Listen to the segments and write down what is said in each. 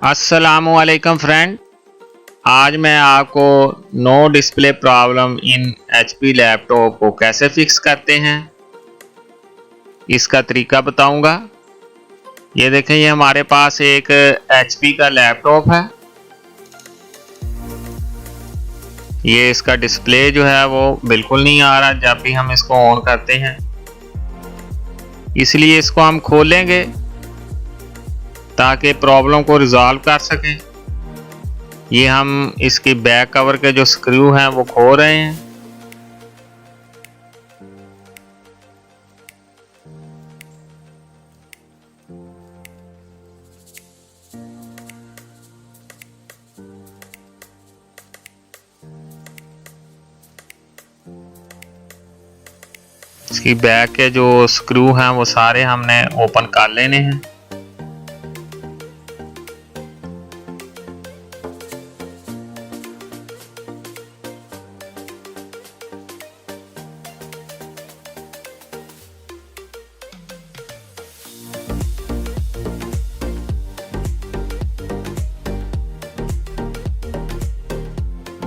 असलकम फ्रेंड आज मैं आपको no display problem in HP laptop को कैसे फिक्स करते हैं? इसका तरीका बताऊँगा। ये देखें, ये हमारे पास एक एचपी का लैपटॉप है। ये इसका डिस्प्ले जो है, वो बिल्कुल नहीं आ रहा, जब भी हम इसको ऑन करते हैं। इसलिए इसको हम खोलेंगे। ताकि प्रॉब्लम को रिजॉल्व कर सकें। ये हम इसकी बैक कवर के जो स्क्रू हैं, वो खो रहे हैं। इसकी बैक के जो स्क्रू हैं, वो सारे हमने ओपन कर लेने हैं।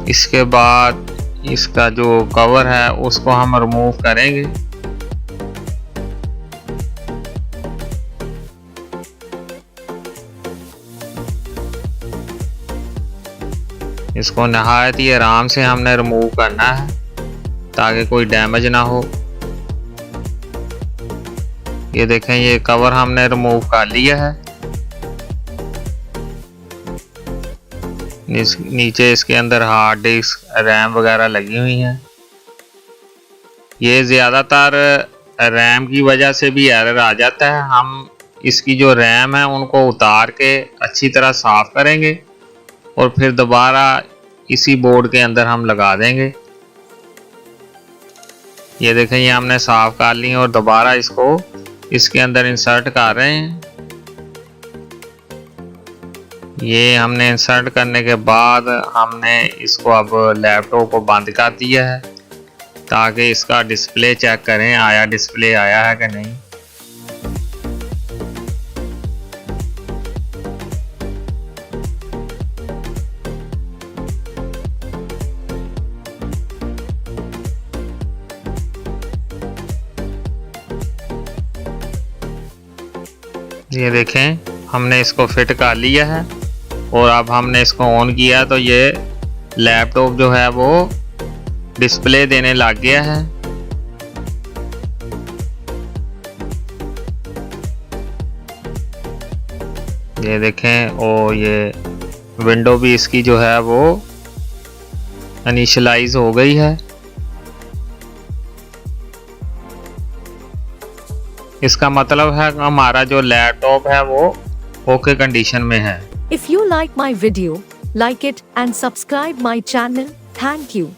इसके बाद इसका जो कवर है, उसको हम रिमूव करेंगे। इसको नहायत ही आराम से हमने रिमूव करना है, ताकि कोई डैमेज ना हो। ये देखें, ये कवर हमने रिमूव कर लिया है। नीचे इसके अंदर हार्ड डिस्क रैम वगैरह लगी हुई हैं। ये ज़्यादातर रैम की वजह से भी एरर आ जाता है। हम इसकी जो रैम है, उनको उतार के अच्छी तरह साफ़ करेंगे और फिर दोबारा इसी बोर्ड के अंदर हम लगा देंगे। ये देखें, ये हमने साफ़ कर ली और दोबारा इसको, इसके अंदर इंसर्ट कर रहे हैं। ये हमने इंसर्ट करने के बाद हमने इसको अब लैपटॉप को बंद कर दिया है, ताकि इसका डिस्प्ले चेक करें, आया डिस्प्ले आया है कि नहीं। ये देखें, हमने इसको फिट कर लिया है। और अब हमने इसको ऑन किया तो ये लैपटॉप जो है वो डिस्प्ले देने लग गया है। ये देखें, और ये विंडो भी इसकी जो है वो इनिशलाइज हो गई है। इसका मतलब है हमारा जो लैपटॉप है वो ओके कंडीशन में है। If you like my video, like it and subscribe my channel. Thank you.